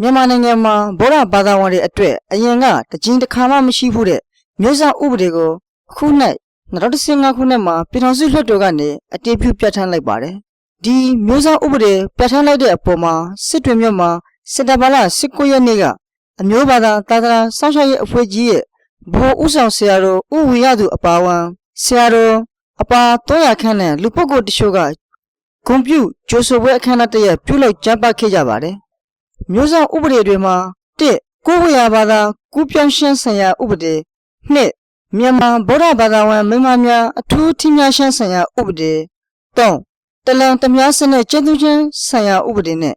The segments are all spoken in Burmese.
မြန်မာနိုင်ငံမှာဗုဒ္ဓဘာသာဝင်တွေအတွက်အရင်ကတကြင်တစ်ခါမှမရှိဘူးတဲ့မျိုးစားဥပဒေကိုအခု၌2015ခုနှစ်မှာပြည်ထောင်စုလွှတ်တော်ကနေအတည်ပြုပြဋ္ဌာန်းလိုက်ပါတယ်။ဒီမျိုးစားဥပဒေပြဋ္ဌာန်းလိုက်တဲ့အပေါ်မှာစစ်တွေမြို့မှာစစ်တပ်ဘာလ19ရက်နေ့ကအမျိုးဘာသာသာသနာစောင့်ရှောက်ရေးအဖွဲ့ကြီးရဲ့ဘိုးဥဆောင်ဆရာတော်ဥဝီရသူအပါဝန်ဆရာတော်အပါ300ခန်းနဲ့လူပုဂ္ဂိုလ်တချို့ကဂုံပြူဂျိုဆိုပွဲအခမ်းအနားတစ်ရက်ပြုလုပ်ကျင်းပခဲ့ကြပါတယ်။ မျိုးစောင်ဥပဒေတွေမှာ1ကိုယ်ဝေယဘာသာကူးပြောင်းရှင်းဆိုင်ရာဥပဒေ2မြန်မာဗုဒ္ဓဘာသာဝင်မိန်းမများအထူးထင်ရှားရှင်းဆိုင်ရာဥပဒေ3တလန်တမယားစနစ်ကျင့်သူချင်းဆိုင်ရာဥပဒေနဲ့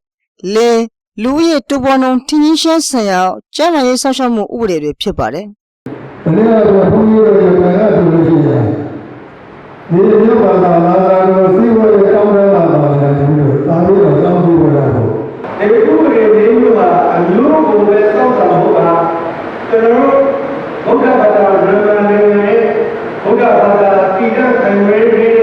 4လူဦးရေတူပေါ်နှုံထင်ရှင်းဆိုင်ရာကျန်းမာရေးစောင့်ရှောက်မှုဥပဒေတွေဖြစ်ပါတယ်။ဒီနေ့ကတော့ဘုန်းကြီးတို့ရဲ့ဘာသာဆိုလို့ရှိရင်ဒီမျိုးဘာသာလာတာကိုစီးပွားရေးကောင်းတဲ့လာတာလည်းဒီလိုသာပြီးတော့ကြောင်းပြီးတော့တော့ ဒီဥပဒေလေးမျိုးဟာအမျိုးကိုပဲစောင့်ဆောင်ဖို့ကကျွန်တော်ဘုရားဘာသာမြန်မာနိုင်ငံရဲ့ဘုရားဘာသာတည်တံ့ခံရတဲ့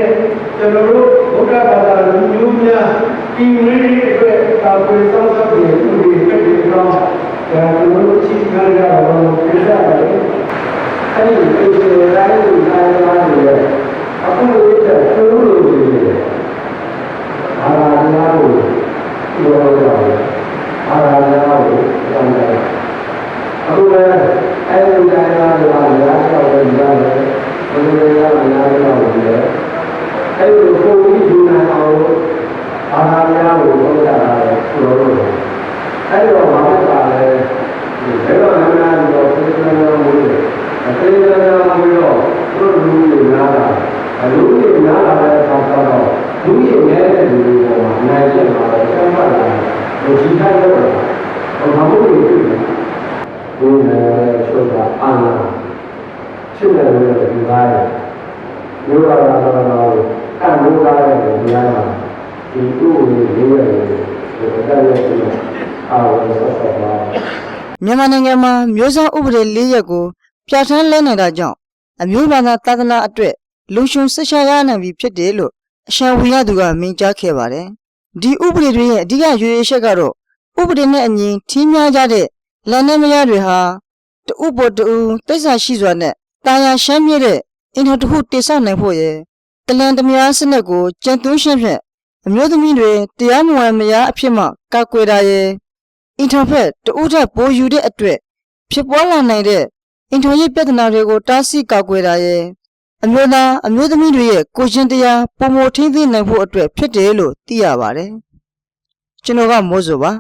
ကျွန်တော်တို့ဘုရားဘာသာလူမျိုးများတည်ရတဲ့အတွက်သာဝေစောင့်ရှောက်တဲ့ဥပဒေဖြစ်တဲ့တော့ဒါကျွန်တော်တို့ချိခံရတော့ပြရပါတယ်အဲဒီပြည်နယ်တိုင်းကိုတိုင်းတိုင်းရဲ့အခုလေးတဲ့ကျိုးလို့ရှိတယ်အာရဏာကိုပြောရအောင်အာရဏာ ကိုပြောင်းတယ်အခုလည်းအဲဒီတိုင်းတိုင်းကလည်းရားတော်ကိုကြားတယ်ဘုရားကလည်းရားတော်ကိုကြားတယ်အဲဒီကိုကိုကြီးယူနိုင်အောင်အာရဏာကိုပြောကြတာလေပြောလို့အဲဒီတော့ဘာဖြစ်ပါလဲဒီဘယ်တော့မှမနာတော့ပြည့်စုံလို့မလို့အသေးသေးလေးမလို့သူတို့လူတွေများတာလူတွေများလာတဲ့အခါကျတော့လူတွေများတဲ့လူတွေပေါ်မှာနိုင်ကျင်လာတော့ဆမ်းပါလာလူကြီးထိုက်တော့ဘာမှမဖြစ်ဘူး ဒီနဲ့ချုပ်တာအာနာဖြစ်တယ်လို့ဒီကားရဲ့မျိုးရတာတော့တော့ကံလို့ကားရဲ့ဒီကားမှာဒီဥပဒေလေးရဲ့ဒီတရားရဲ့ဒီအာဝဆောဆောပါမြန်မာနိုင်ငံမှာမျိုးစောင်ဥပဒေ၄ရက်ကိုပြဋ္ဌာန်းလဲနေတာကြောင့်အမျိုးဘာသာသာသနာအတွက်လုံခြုံစိတ်ချရနိုင်ပြီဖြစ်တယ်လို့အရှံဝီရသူကမိန့်ကြားခဲ့ပါတယ်။ဒီဥပဒေတွေရဲ့အဓိကရွေရွေချက်ကတော့ဥပဒေနဲ့အညီထင်းများကြတဲ့လန်နဲ့မရတွေဟာ တဥပေါ်တူတိစ္ဆာရှိစွာနဲ့တာယာရှမ်းမြင့်တဲ့အင်တာတစ်ခုတိဆောက်နိုင်ဖို့ရယ်တလန်တမယားစနစ်ကိုကြံသွင်းရှင်းဖြင့်အမျိုးသမီးတွေတရားမဝင်မယားအဖြစ်မှကာကွယ်တာရယ်အင်တာဖက်တဦးထက်ပိုယူတဲ့အတွက်ဖြစ်ပွားလာနိုင်တဲ့အင်တာရေးပြဿနာတွေကိုတားဆီးကာကွယ်တာရဲ့အမျိုးသားအမျိုးသမီးတွေရဲ့ကိုယ်ချင်းတရားပုံမထိမ့်သိမ်းနိုင်ဖို့အတွက်ဖြစ်တယ်လို့သိရပါတယ်ကျွန်တော်ကမိုးစောပါ